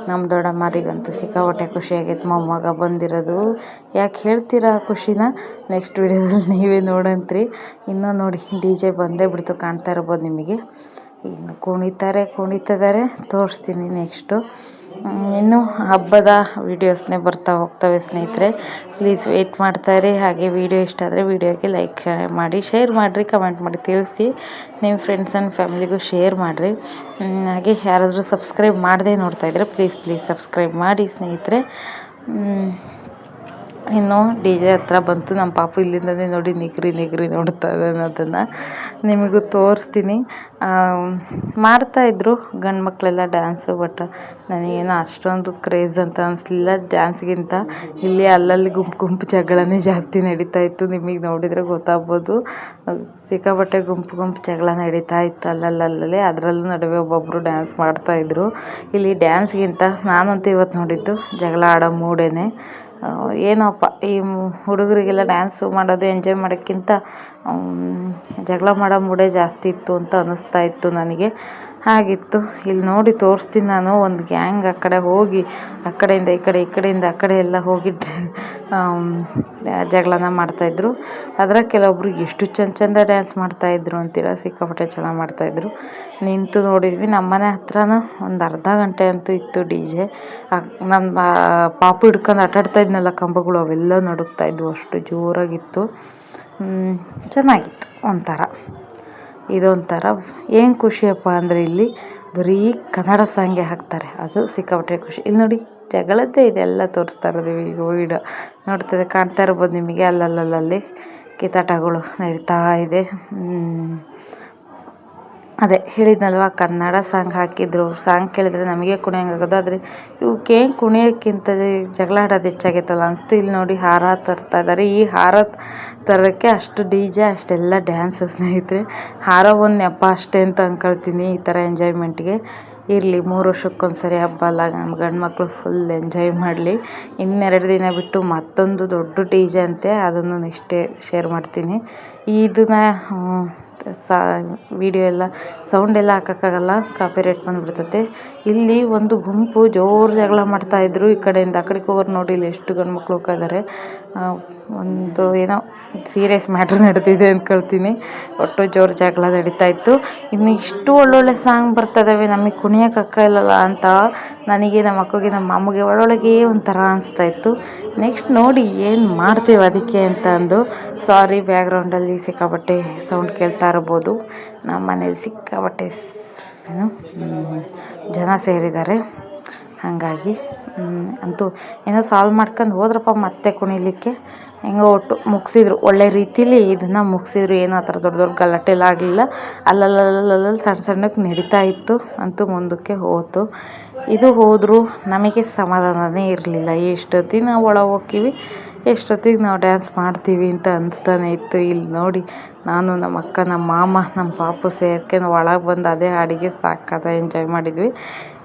ನಮ್ಮ ದೊಡ್ಡಮ್ಮರಿಗಂತೂ ಸಿಕ್ಕಾಪಟ್ಟೆ ಖುಷಿಯಾಗೈತೆ. ಮೊಮ್ಮಗ ಬಂದಿರೋದು. ಯಾಕೆ ಹೇಳ್ತೀರಾ ಖುಷಿನ? ನೆಕ್ಸ್ಟ್ ವಿಡಿಯೋದಲ್ಲಿ ನೀವೇ ನೋಡಂತ್ರಿ. ಇನ್ನೂ ನೋಡಿ, ಡಿ ಜೆ ಬಂದೇ ಬಿಡ್ತು ಕಾಣ್ತಾ ಇರ್ಬೋದು ನಿಮಗೆ. ಇನ್ನು ಕುಣಿತಾರೆ, ಕುಣಿತಿದ್ದಾರೆ. ತೋರಿಸ್ತೀನಿ ನೆಕ್ಸ್ಟು ಇನ್ನು ಹಬ್ಬದ ವೀಡಿಯೋಸ್ನೇ ಬರ್ತಾ ಹೋಗ್ತವೆ ಸ್ನೇಹಿತರೆ. ಪ್ಲೀಸ್ ವೆಯ್ಟ್ ಮಾಡ್ತಾಯಿರಿ ಹಾಗೆ ವಿಡಿಯೋ ಇಷ್ಟ ಆದರೆ ವಿಡಿಯೋಗೆ ಲೈಕ್ ಮಾಡಿ ಶೇರ್ ಮಾಡಿರಿ ಕಮೆಂಟ್ ಮಾಡಿ, ತಿಳಿಸಿ. ನಿಮ್ಮ ಫ್ರೆಂಡ್ಸ್ ಆ್ಯಂಡ್ ಫ್ಯಾಮಿಲಿಗೂ ಶೇರ್ ಮಾಡಿರಿ. ಹಾಗೆ ಯಾರಾದರೂ ಸಬ್ಸ್ಕ್ರೈಬ್ ಮಾಡದೇ ನೋಡ್ತಾಯಿದ್ರೆ ಪ್ಲೀಸ್ ಪ್ಲೀಸ್ ಸಬ್ಸ್ಕ್ರೈಬ್ ಮಾಡಿ ಸ್ನೇಹಿತರೆ. ಇನ್ನು ಡಿ ಜೆ ಹತ್ರ ಬಂತು. ನಮ್ಮ ಪಾಪು ಇಲ್ಲಿಂದನೇ ನೋಡಿ ನಿಗ್ರಿ ನಿಗ್ರಿ ನೋಡ್ತಾ ಇದ್ದಾನೆ ಅದನ್ನು ನಿಮಗೂ ತೋರಿಸ್ತೀನಿ. ಮಾಡ್ತಾಯಿದ್ರು ಗಂಡು ಮಕ್ಕಳೆಲ್ಲ ಡ್ಯಾನ್ಸು ಬಟ್ ನನಗೇನು ಅಷ್ಟೊಂದು ಕ್ರೇಜ್ ಅಂತ ಅನಿಸ್ಲಿಲ್ಲ. ಡ್ಯಾನ್ಸ್ಗಿಂತ ಇಲ್ಲಿ ಅಲ್ಲಲ್ಲಿ ಗುಂಪು ಗುಂಪು ಜಗಳನೇ ಜಾಸ್ತಿ ನಡೀತಾ ಇತ್ತು. ನಿಮಗೆ ನೋಡಿದರೆ ಗೊತ್ತಾಗ್ಬೋದು. ಸಿಕ್ಕಾಪಟ್ಟೆ ಗುಂಪು ಗುಂಪು ಜಗಳ ನಡೀತಾ ಇತ್ತು ಅಲ್ಲಲ್ಲಲ್ಲೇ ಅದರಲ್ಲೂ ನಡುವೆ ಒಬ್ಬೊಬ್ಬರು ಡ್ಯಾನ್ಸ್ ಮಾಡ್ತಾಯಿದ್ರು ಇಲ್ಲಿ ಡ್ಯಾನ್ಸ್ಗಿಂತ ನಾನಂತೂ ಇವತ್ತು ನೋಡಿದ್ದು ಜಗಳ ಆಡೋ ಮೂಡೇನೆ. ಏನೋಪ್ಪ ಈ ಹುಡುಗರಿಗೆಲ್ಲ ಡ್ಯಾನ್ಸು ಮಾಡೋದು ಎಂಜಾಯ್ ಮಾಡೋಕ್ಕಿಂತ ಜಗಳ ಮಾಡೋ ಮೂಡೇ ಜಾಸ್ತಿ ಇತ್ತು ಅಂತ ಅನ್ನಿಸ್ತಾ ಇತ್ತು ನನಗೆ. ಹಾಗಿತ್ತು. ಇಲ್ಲಿ ನೋಡಿ ತೋರಿಸ್ತೀನಿ ನಾನು. ಒಂದು ಗ್ಯಾಂಗ್ ಆ ಕಡೆ ಹೋಗಿ, ಆ ಕಡೆಯಿಂದ ಈ ಕಡೆ, ಈ ಕಡೆಯಿಂದ ಆ ಕಡೆ ಎಲ್ಲ ಹೋಗಿ ಜಗಳನ ಮಾಡ್ತಾಯಿದ್ರು ಅದರ ಕೆಲವೊಬ್ಬರು ಎಷ್ಟು ಚಂದ ಚಂದ ಡ್ಯಾನ್ಸ್ ಮಾಡ್ತಾಯಿದ್ರು ಅಂತೀರ? ಸಿಕ್ಕಾಪಟ್ಟೆ ಚೆನ್ನಾಗಿ ಮಾಡ್ತಾಯಿದ್ರು ನಿಂತು ನೋಡಿದ್ವಿ. ನಮ್ಮ ಮನೆ ಹತ್ರನೂ ಒಂದು ಅರ್ಧ ಗಂಟೆ ಅಂತೂ ಇತ್ತು ಡಿ ಜೆ. ನಮ್ಮ ಪಾಪು ಹಿಡ್ಕೊಂಡು ಆಟ ಆಡ್ತಾ ಇದ್ನಲ್ಲ ಕಂಬಗಳು, ಅವೆಲ್ಲ ನಡುಗ್ತಾ ಇದ್ವು. ಅಷ್ಟು ಜೋರಾಗಿತ್ತು. ಚೆನ್ನಾಗಿತ್ತು ಒಂಥರ. ಇದೊಂಥರ ಏನು ಖುಷಿಯಪ್ಪ ಅಂದರೆ ಇಲ್ಲಿ ಬರೀ ಕನ್ನಡ ಸಾಂಗೇ ಹಾಕ್ತಾರೆ. ಅದು ಸಿಕ್ಕಾಪಟ್ಟೆ ಖುಷಿ. ಇಲ್ಲಿ ನೋಡಿ ಜಗಳದ್ದೇ ಇದೆಲ್ಲ ತೋರಿಸ್ತಾ ಇರೋದು. ಈಗ ವೀಡಿಯೋ ನೋಡ್ತಿದ್ದೆ ಕಾಣ್ತಾ ಇರ್ಬೋದು ನಿಮಗೆ. ಅಲ್ಲಲ್ಲಲ್ಲಿ ಕಿತಾಟಗಳು ನಡೀತಾ ಇದೆ. ಅದೇ ಹೇಳಿದ್ನಲ್ವ, ಕನ್ನಡ ಸಾಂಗ್ ಹಾಕಿದ್ರು. ಸಾಂಗ್ ಕೇಳಿದ್ರೆ ನಮಗೆ ಕುಣಿಯಂಗಾಗೋದು. ಆದರೆ ಇವಕ್ಕೆ ಏನು ಕುಣಿಯೋಕ್ಕಿಂತ ಜಗಳ ಆಡೋದು ಹೆಚ್ಚಾಗೈತಲ್ಲ. ಅನಿಸ್ತು ಇಲ್ಲಿ ನೋಡಿ ಹಾರ ತರ್ತಾ ಇದ್ದಾರೆ ಈ ಹಾರ ತರೋಕ್ಕೆ ಅಷ್ಟು ಡಿ ಜೆ, ಅಷ್ಟೆಲ್ಲ ಡ್ಯಾನ್ಸ್ ಸ್ನೇಹಿತರೆ. ಹಾರ ಒಂದು ನೆಪ ಅಷ್ಟೇ ಅಂತ ಅಂದ್ಕೊಳ್ತೀನಿ ಈ ಥರ ಎಂಜಾಯ್ಮೆಂಟ್ಗೆ. ಇರಲಿ, ಮೂರು ವರ್ಷಕ್ಕೊಂದು ಸರಿ ಹಬ್ಬ ಅಲ್ಲ, ನಮ್ಮ ಗಂಡು ಮಕ್ಕಳು ಫುಲ್ ಎಂಜಾಯ್ ಮಾಡಲಿ. ಇನ್ನೆರಡು ದಿನ ಬಿಟ್ಟು ಮತ್ತೊಂದು ದೊಡ್ಡ ಡಿ ಜೆ ಅಂತೆ ಅದನ್ನು ನೆಕ್ಸ್ಟೇ ಶೇರ್ ಮಾಡ್ತೀನಿ. ಇದನ್ನ ಸಾ ವಿಡಿಯೋ ಎಲ್ಲ ಸೌಂಡ್ ಎಲ್ಲ ಹಾಕೋಕ್ಕಾಗಲ್ಲ ಕಾಪಿರೈಟ್ ಬಂದುಬಿಡ್ತೈತೆ. ಇಲ್ಲಿ ಒಂದು ಗುಂಪು ಜೋರು ಜಗಳ ಮಾಡ್ತಾಯಿದ್ರು ಈ ಕಡೆಯಿಂದ. ಆ ಕಡೆಗೆ ಹೋಗೋರು ನೋಡಿ ಇಲ್ಲಿ ಎಷ್ಟು ಗಂಡು ಮಕ್ಳು ಕಾದಾರೆ ಒಂದು ಏನೋ ಸೀರಿಯಸ್ ಮ್ಯಾಟ್ರ್ ನಡೆದಿದೆ ಅಂದ್ಕೊಳ್ತೀನಿ ಒಟ್ಟು ಜೋರು ಜಗಳ ನಡೀತಾ ಇತ್ತು. ಇನ್ನು ಇಷ್ಟು ಒಳ್ಳೊಳ್ಳೆ ಸಾಂಗ್ ಬರ್ತದವೆ, ನಮಗೆ ಕುಣಿಯೋಕೆ ಇಲ್ಲಲ್ಲ ಅಂತ ನನಗೆ ನಮ್ಮ ಅಕ್ಕಗೆ ನಮ್ಮ ಮಾಮಗೆ ಒಳೊಳಗೆ ಒಂಥರ ಅನಿಸ್ತಾ ಇತ್ತು. ನೆಕ್ಸ್ಟ್ ನೋಡಿ ಏನು ಮಾಡ್ತೀವಿ ಅದಕ್ಕೆ ಅಂತ ಅಂದು. ಸಾರಿ ಬ್ಯಾಕ್ಗ್ರೌಂಡಲ್ಲಿ ಸಿಕ್ಕಾಪಟ್ಟೆ ಸೌಂಡ್ ಕೇಳ್ತಾ ಇರ್ಬೋದು ನಮ್ಮ ಮನೇಲಿ ಸಿಕ್ಕಾಪಟ್ಟೆ ಏನು ಜನ ಸೇರಿದ್ದಾರೆ. ಹಾಗಾಗಿ ಅಂತೂ ಏನೋ ಸಾಲ್ವ್ ಮಾಡ್ಕೊಂಡು ಹೋದ್ರಪ್ಪ ಮತ್ತೆ ಕುಣಿಲಿಕ್ಕೆ. ಹೆಂಗೋ ಒಟ್ಟು ಮುಗಿಸಿದ್ರು. ಒಳ್ಳೆ ರೀತಿಲಿ ಇದನ್ನು ಮುಗಿಸಿದ್ರು. ಏನು ಆ ಥರ ದೊಡ್ಡ ದೊಡ್ಡ ಗಲಾಟೆ ಎಲ್ಲ ಆಗಲಿಲ್ಲ. ಅಲ್ಲಲ್ಲಲ್ಲಲ್ಲಿ ಸಣ್ಣ ಸಣ್ಣಕ್ಕೆ ನಡೀತಾ ಇತ್ತು. ಅಂತೂ ಮುಂದಕ್ಕೆ ಹೋಯ್ತು ಇದು ಹೋದರೂ ನಮಗೆ ಸಮಾಧಾನವೇ ಇರಲಿಲ್ಲ. ಎಷ್ಟೊತ್ತಿನ ಒಳಗೆ ಹೋಗ್ತೀವಿ ಎಷ್ಟೊತ್ತಿಗೆ ನಾವು ಡ್ಯಾನ್ಸ್ ಮಾಡ್ತೀವಿ ಅಂತ ಅನಿಸ್ತಾನೆ ಇತ್ತು. ಇಲ್ಲಿ ನೋಡಿ, ನಾನು ನಮ್ಮ ಅಕ್ಕ, ನಮ್ಮ ಮಾಮ, ನಮ್ಮ ಪಾಪು ಸೇರ್ಕೊಂಡು ಒಳಗೆ ಬಂದು ಅದೇ ಹಾಡಿಗೆ ಸಾಕಾದ ಎಂಜಾಯ್ ಮಾಡಿದ್ವಿ.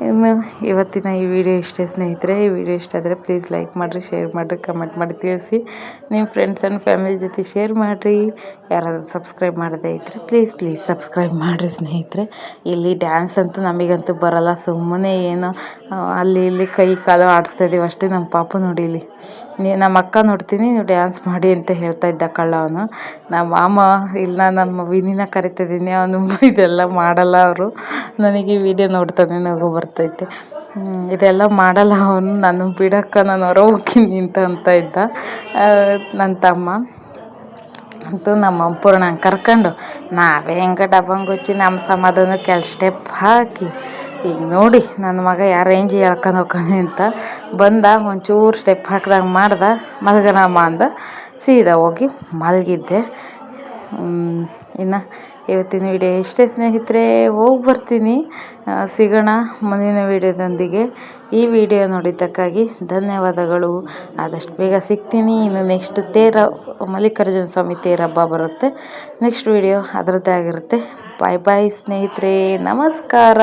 ಇನ್ನು ಇವತ್ತಿನ ಈ ವಿಡಿಯೋ ಇಷ್ಟೇ ಸ್ನೇಹಿತರೆ. ಈ ವಿಡಿಯೋ ಇಷ್ಟ ಆದರೆ ಪ್ಲೀಸ್ ಲೈಕ್ ಮಾಡಿರಿ ಶೇರ್ ಮಾಡಿರಿ ಕಮೆಂಟ್ ಮಾಡಿ, ತಿಳಿಸಿ. ನಿಮ್ಮ ಫ್ರೆಂಡ್ಸ್ ಆ್ಯಂಡ್ ಫ್ಯಾಮಿಲಿ ಜೊತೆ ಶೇರ್ ಮಾಡಿರಿ. ಯಾರಾದರೂ ಸಬ್ಸ್ಕ್ರೈಬ್ ಮಾಡದೇ ಇದ್ದರೆ ಪ್ಲೀಸ್ ಪ್ಲೀಸ್ ಸಬ್ಸ್ಕ್ರೈಬ್ ಮಾಡಿರಿ ಸ್ನೇಹಿತರೆ. ಇಲ್ಲಿ ಡ್ಯಾನ್ಸ್ ಅಂತೂ ನಮಗಂತೂ ಬರಲ್ಲ. ಸುಮ್ಮನೆ ಏನೋ ಅಲ್ಲಿ ಇಲ್ಲಿ ಕೈ ಕಾಲು ಆಡಿಸ್ತಾ ಇದ್ದೀವಿ ಅಷ್ಟೇ ನಮ್ಮ ಪಾಪು ನೋಡಿ ಇಲ್ಲಿ. ನೀ ನಮ್ಮ ಅಕ್ಕ ನೋಡ್ತೀನಿ, ನೀವು ಡ್ಯಾನ್ಸ್ ಮಾಡಿ ಅಂತ ಹೇಳ್ತಾ ಇದ್ದ ಕಳ್ಳ ಅವನು. ನಮ್ಮ ಮಾಮ, ಇಲ್ಲ, ನಮ್ಮ ವಿನಿನ ಕರಿತಿದ್ದೀನಿ, ಅವನು ಇದೆಲ್ಲ ಮಾಡಲ್ಲ ಅವರು. ನನಗೆ ವಿಡಿಯೋ ನೋಡ್ತಾನೆ, ನಗು ಬರ್ತೈತೆ. ಇದೆಲ್ಲ ಮಾಡಲ್ಲ ಅವನು, ನಾನು ಬಿಡಕ್ಕ ನಾನು ಹೊರ ಹೋಗ್ತೀನಿ ಅಂತ ಅಂತ ಇದ್ದ. ನನ್ನ ತಮ್ಮ. ಅಂತೂ ನಮ್ಮ ಪೂರ್ಣ ಕರ್ಕೊಂಡು, ನಾವೇ ಹೆಂಗೆ ಡಬ್ಬಂಗುಚ್ಚಿ ನಮ್ಮ ಸಮಾಧಾನಕ್ಕೆ ಎರಡು ಸ್ಟೆಪ್ ಹಾಕಿ ಈಗ ನೋಡಿ ನನ್ನ ಮಗ ಯಾವ ರೇಂಜ್ ಹೇಳ್ಕೊಂಡು ಹೋಗ್ಕೊಂಡು ಅಂತ. ಬಂದ, ಒಂಚೂರು ಸ್ಟೆಪ್ ಹಾಕ್ದಂಗೆ ಮಾಡ್ದ, ಮಲಗನಮ್ಮ ಅಂದ. ಸೀದಾ ಹೋಗಿ ಮಲಗಿದ್ದೆ. ಇನ್ನು ಇವತ್ತಿನ ವಿಡಿಯೋ ಇಷ್ಟೇ ಸ್ನೇಹಿತರೆ, ಹೋಗಿ ಬರ್ತೀನಿ. ಸಿಗೋಣ ಮುಂದಿನ ವಿಡಿಯೋದೊಂದಿಗೆ. ಈ ವಿಡಿಯೋ ನೋಡಿದ್ದಕ್ಕಾಗಿ ಧನ್ಯವಾದಗಳು. ಆದಷ್ಟು ಬೇಗ ಸಿಗ್ತೀನಿ. ಇನ್ನು ನೆಕ್ಸ್ಟ್ ತೇರ, ಮಲ್ಲಿಕಾರ್ಜುನ ಸ್ವಾಮಿ ತೇರ ಹಬ್ಬ ಬರುತ್ತೆ. ನೆಕ್ಸ್ಟ್ ವಿಡಿಯೋ ಅದರದ್ದೇ ಆಗಿರುತ್ತೆ. ಬಾಯ್ ಬಾಯ್ ಸ್ನೇಹಿತರೆ. ನಮಸ್ಕಾರ.